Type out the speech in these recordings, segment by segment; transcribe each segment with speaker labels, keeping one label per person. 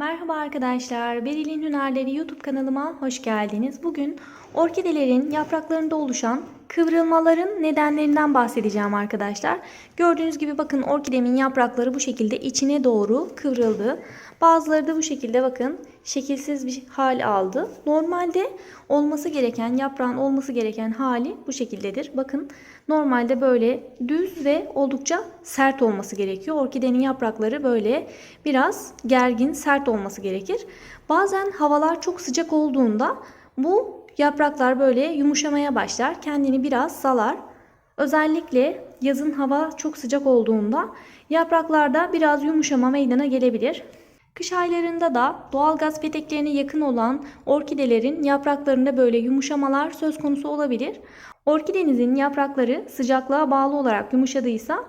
Speaker 1: Merhaba arkadaşlar, Beril'in Hünerleri YouTube kanalıma hoş geldiniz. Bugün orkidelerin yapraklarında oluşan kıvrılmaların nedenlerinden bahsedeceğim arkadaşlar. Gördüğünüz gibi bakın orkidemin yaprakları bu şekilde içine doğru kıvrıldı. Bazıları da bu şekilde bakın şekilsiz bir hal aldı. Normalde olması gereken, yaprağın olması gereken hali bu şekildedir. Bakın normalde böyle düz ve oldukça sert olması gerekiyor. Orkidenin yaprakları böyle biraz gergin, sert olması gerekir. Bazen havalar çok sıcak olduğunda bu yapraklar böyle yumuşamaya başlar. Kendini biraz salar. Özellikle yazın hava çok sıcak olduğunda yapraklarda biraz yumuşama meydana gelebilir. Kış aylarında da doğal gaz peteklerine yakın olan orkidelerin yapraklarında böyle yumuşamalar söz konusu olabilir. Orkidenizin yaprakları sıcaklığa bağlı olarak yumuşadıysa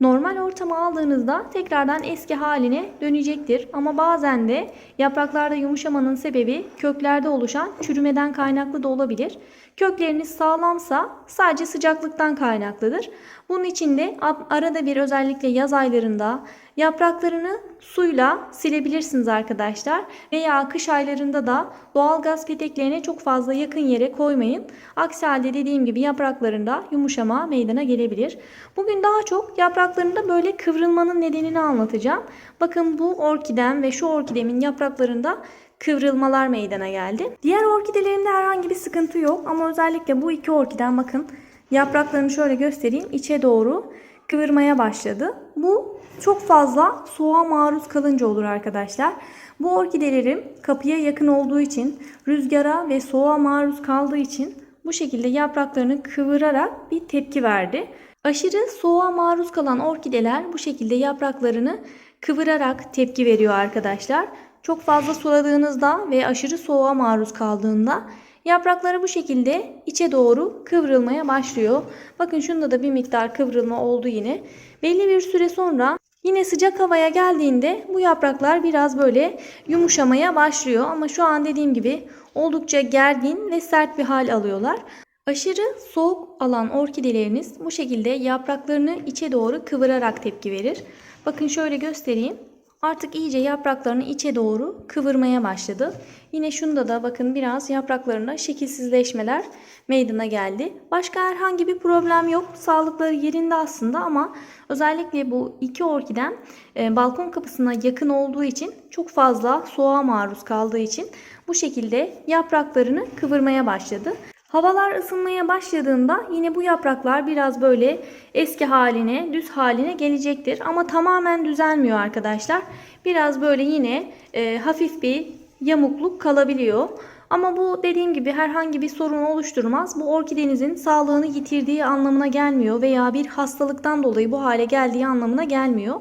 Speaker 1: normal ortama aldığınızda tekrardan eski haline dönecektir. Ama bazen de yapraklarda yumuşamanın sebebi köklerde oluşan çürümeden kaynaklı da olabilir. Kökleriniz sağlamsa sadece sıcaklıktan kaynaklıdır. Bunun için de arada bir özellikle yaz aylarında yapraklarını suyla silebilirsiniz arkadaşlar. Veya kış aylarında da doğal gaz peteklerine çok fazla yakın yere koymayın. Aksi halde dediğim gibi yapraklarında yumuşama meydana gelebilir. Bugün daha çok yapraklarında böyle kıvrılmanın nedenini anlatacağım. Bakın bu orkidem ve şu orkidemin yapraklarında kıvrılmalar meydana geldi. Diğer orkidelerimde herhangi bir sıkıntı yok ama özellikle bu iki orkiden bakın yapraklarını şöyle göstereyim içe doğru kıvırmaya başladı. Bu çok fazla soğuğa maruz kalınca olur arkadaşlar. Bu orkidelerim kapıya yakın olduğu için rüzgara ve soğuğa maruz kaldığı için bu şekilde yapraklarını kıvırarak bir tepki verdi. Aşırı soğuğa maruz kalan orkideler bu şekilde yapraklarını kıvırarak tepki veriyor arkadaşlar. Çok fazla suladığınızda ve aşırı soğuğa maruz kaldığında yaprakları bu şekilde içe doğru kıvrılmaya başlıyor. Bakın şunda da bir miktar kıvrılma oldu yine. Belli bir süre sonra yine sıcak havaya geldiğinde bu yapraklar biraz böyle yumuşamaya başlıyor. Ama şu an dediğim gibi oldukça gergin ve sert bir hal alıyorlar. Aşırı soğuk alan orkideleriniz bu şekilde yapraklarını içe doğru kıvırarak tepki verir. Bakın şöyle göstereyim. Artık iyice yapraklarını içe doğru kıvırmaya başladı. Yine şunda da bakın biraz yapraklarında şekilsizleşmeler meydana geldi. Başka herhangi bir problem yok. Sağlıkları yerinde aslında ama özellikle bu iki orkiden e, balkon kapısına yakın olduğu için çok fazla soğuğa maruz kaldığı için bu şekilde yapraklarını kıvırmaya başladı. Havalar ısınmaya başladığında yine bu yapraklar biraz böyle eski haline, düz haline gelecektir. Ama tamamen düzelmiyor arkadaşlar. Biraz böyle yine e, hafif bir yamukluk kalabiliyor. Ama bu dediğim gibi herhangi bir sorun oluşturmaz. Bu orkidenizin sağlığını yitirdiği anlamına gelmiyor veya bir hastalıktan dolayı bu hale geldiği anlamına gelmiyor.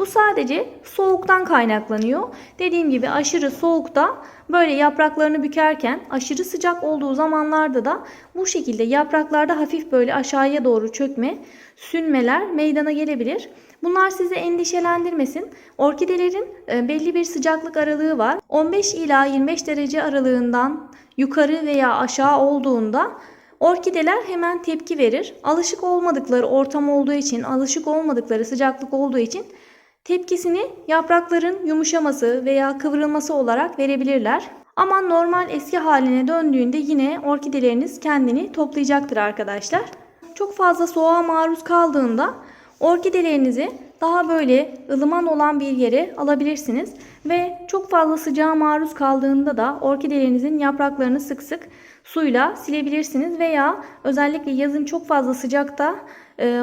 Speaker 1: Bu sadece soğuktan kaynaklanıyor. Dediğim gibi aşırı soğukta böyle yapraklarını bükerken aşırı sıcak olduğu zamanlarda da bu şekilde yapraklarda hafif böyle aşağıya doğru çökme, sünmeler meydana gelebilir. Bunlar sizi endişelendirmesin. Orkidelerin e, belli bir sıcaklık aralığı var. 15 ila 25 derece aralığından yukarı veya aşağı olduğunda Orkideler hemen tepki verir. Alışık olmadıkları ortam olduğu için, alışık olmadıkları sıcaklık olduğu için Tepkisini yaprakların yumuşaması veya kıvrılması olarak verebilirler. Ama normal eski haline döndüğünde yine orkideleriniz kendini toplayacaktır arkadaşlar. Çok fazla soğuğa maruz kaldığında orkidelerinizi daha böyle ılıman olan bir yere alabilirsiniz. Ve çok fazla sıcağa maruz kaldığında da orkidelerinizin yapraklarını sık sık suyla silebilirsiniz. Veya özellikle yazın çok fazla sıcakta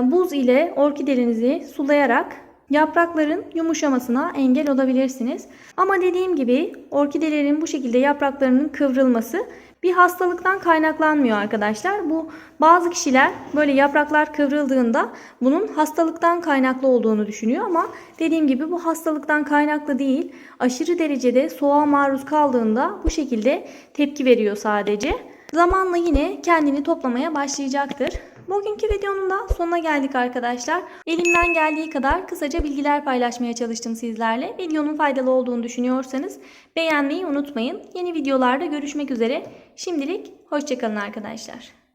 Speaker 1: buz ile orkidelerinizi sulayarak yaprakların yumuşamasına engel olabilirsiniz. Ama dediğim gibi orkidelerin bu şekilde yapraklarının kıvrılması bir hastalıktan kaynaklanmıyor arkadaşlar. Bu bazı kişiler böyle yapraklar kıvrıldığında bunun hastalıktan kaynaklı olduğunu düşünüyor ama dediğim gibi bu hastalıktan kaynaklı değil. Aşırı derecede soğuğa maruz kaldığında bu şekilde tepki veriyor sadece. Zamanla yine kendini toplamaya başlayacaktır. Bugünkü videonun da sonuna geldik arkadaşlar. Elimden geldiği kadar kısaca bilgiler paylaşmaya çalıştım sizlerle. Videonun faydalı olduğunu düşünüyorsanız beğenmeyi unutmayın. Yeni videolarda görüşmek üzere. Şimdilik hoşçakalın arkadaşlar.